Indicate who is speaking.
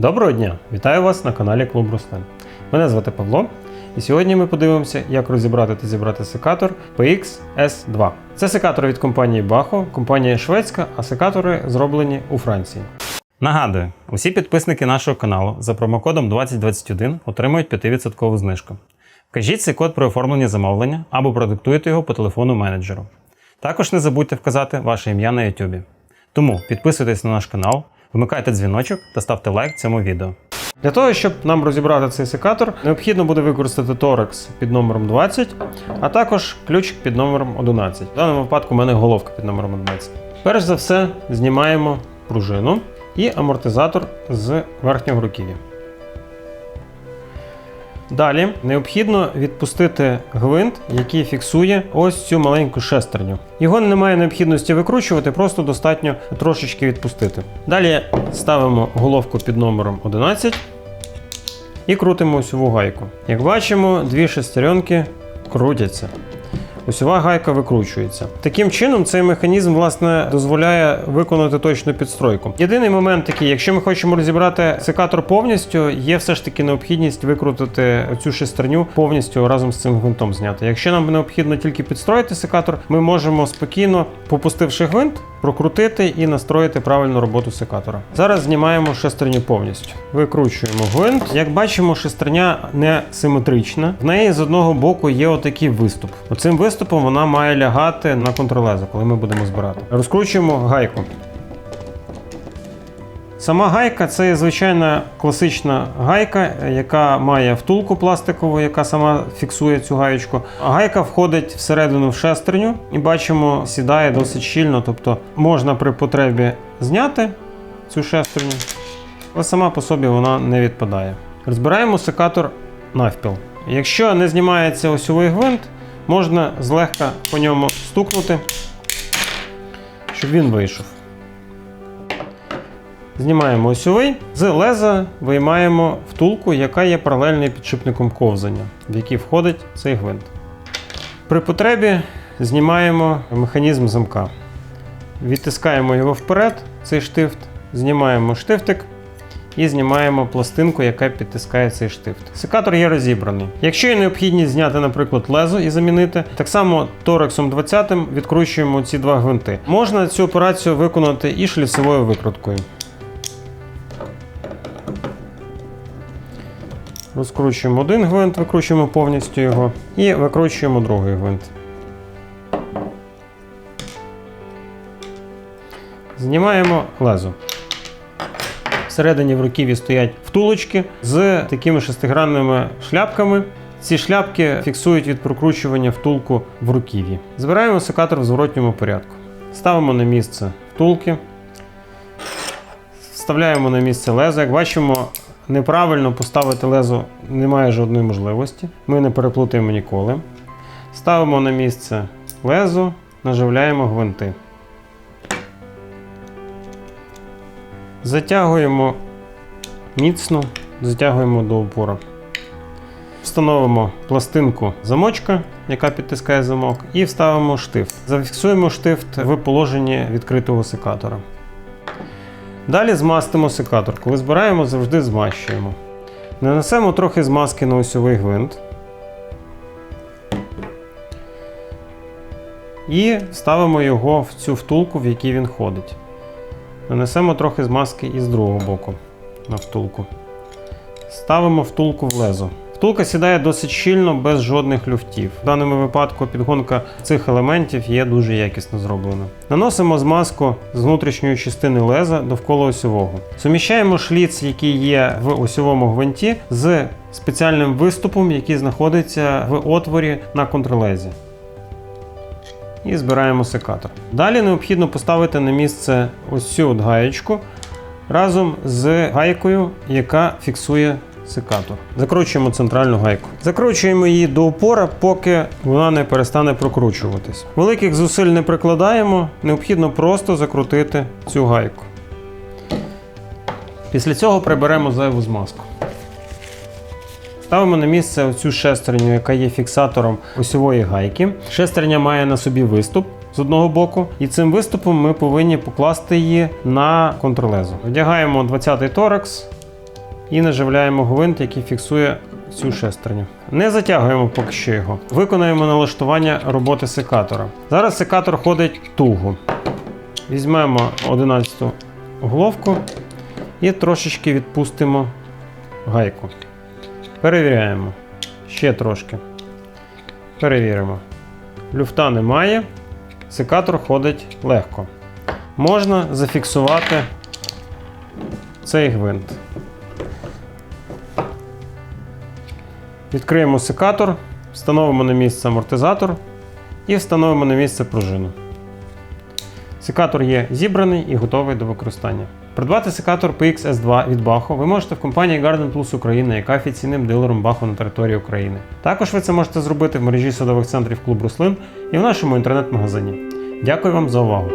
Speaker 1: Доброго дня! Вітаю вас на каналі Клуб Руслан. Мене звати Павло, і сьогодні ми подивимося, як розібрати та зібрати секатор PX S2. Це секатори від компанії Bacho, компанія шведська, а секатори зроблені у Франції. Нагадую, усі підписники нашого каналу за промокодом 2021 отримують 5% знижку. Вкажіть цей код при оформленні замовлення або продиктуйте його по телефону менеджеру. Також не забудьте вказати ваше ім'я на YouTube. Тому підписуйтесь на наш канал, вмикайте дзвіночок та ставте лайк цьому відео. Для того, щоб нам розібрати цей секатор, необхідно буде використати торекс під номером 20, а також ключик під номером 11. В даному випадку у мене головка під номером 11. Перш за все, знімаємо пружину і амортизатор з верхнього руків'я. Далі необхідно відпустити гвинт, який фіксує ось цю маленьку шестерню. Його немає необхідності викручувати, просто достатньо трошечки відпустити. Далі ставимо головку під номером 11 і крутимо усю гайку. Як бачимо, дві шестеренки крутяться. Осьова гайка викручується. Таким чином, цей механізм власне дозволяє виконати точну підстройку. Єдиний момент такий, якщо ми хочемо розібрати секатор повністю, є все ж таки необхідність викрутити цю шестерню повністю разом з цим гвинтом зняти. Якщо нам необхідно тільки підстроїти секатор, ми можемо спокійно, попустивши гвинт, прокрутити і настроїти правильну роботу секатора. Зараз знімаємо шестерню повністю. Викручуємо гвинт. Як бачимо, шестерня не симетрична. В неї з одного боку є отакий виступ. Оцим виступом вона має лягати на контролезо, коли ми будемо збирати. Розкручуємо гайку. Сама гайка це звичайна класична гайка, яка має втулку пластикову, яка сама фіксує цю гаєчку. Гайка входить всередину в шестерню і бачимо, сідає досить щільно, тобто можна при потребі зняти цю шестерню, але сама по собі вона не відпадає. Розбираємо секатор навпіл. Якщо не знімається осьовий гвинт, можна злегка по ньому стукнути, щоб він вийшов. Знімаємо осьовий, з леза виймаємо втулку, яка є паралельною підшипником ковзання, в який входить цей гвинт. При потребі знімаємо механізм замка. Відтискаємо його вперед, цей штифт, знімаємо штифтик і знімаємо пластинку, яка підтискає цей штифт. Секатор є розібраний. Якщо є необхідність зняти, наприклад, лезо і замінити, так само торексом 20 відкручуємо ці два гвинти. Можна цю операцію виконати і шліцевою викруткою. Розкручуємо один гвинт, викручуємо повністю його і викручуємо другий гвинт. Знімаємо лезо. Всередині в руків'ї стоять втулочки з такими шестигранними шляпками. Ці шляпки фіксують від прокручування втулку в руків'ї. Збираємо секатор в зворотньому порядку. Ставимо на місце втулки, вставляємо на місце лезо. Як бачимо, неправильно поставити лезо немає жодної можливості. Ми не переплутаємо ніколи. Ставимо на місце лезо, наживляємо гвинти. Затягуємо міцно, затягуємо до опора. Встановимо пластинку замочка, яка підтискає замок, і вставимо штифт. Зафіксуємо штифт в положенні відкритого секатора. Далі змастимо секатор. Коли збираємо, завжди змащуємо. Нанесемо трохи змазки на осьовий гвинт. І ставимо його в цю втулку, в якій він ходить. Нанесемо трохи змазки і з другого боку на втулку. Ставимо втулку в лезо. Втулка сідає досить щільно, без жодних люфтів. В даному випадку підгонка цих елементів є дуже якісно зроблена. Наносимо змазку з внутрішньої частини леза довкола осьового. Суміщаємо шліц, який є в осьовому гвинті, з спеціальним виступом, який знаходиться в отворі на контрлезі. І збираємо секатор. Далі необхідно поставити на місце ось цю гаєчку разом з гайкою, яка фіксує секатор. Закручуємо центральну гайку. Закручуємо її до упора, поки вона не перестане прокручуватись. Великих зусиль не прикладаємо, необхідно просто закрутити цю гайку. Після цього приберемо зайву змазку. Ставимо на місце оцю шестерню, яка є фіксатором осьової гайки. Шестерня має на собі виступ з одного боку, і цим виступом ми повинні покласти її на контрлезо. Вдягаємо 20-й торекс, і наживляємо гвинт, який фіксує цю шестерню. Не затягуємо поки що його. Виконуємо налаштування роботи секатора. Зараз секатор ходить туго. Візьмемо 11 головку і трошечки відпустимо гайку. Перевіряємо. Ще трошки. Перевіримо. Люфта немає. Секатор ходить легко. Можна зафіксувати цей гвинт. Відкриємо секатор, встановимо на місце амортизатор і встановимо на місце пружину. Секатор є зібраний і готовий до використання. Придбати секатор PX S2 від Bacho ви можете в компанії Garden Plus Україна, яка офіційним дилером Bacho на території України. Також ви це можете зробити в мережі садових центрів клуб Руслин і в нашому інтернет-магазині. Дякую вам за увагу!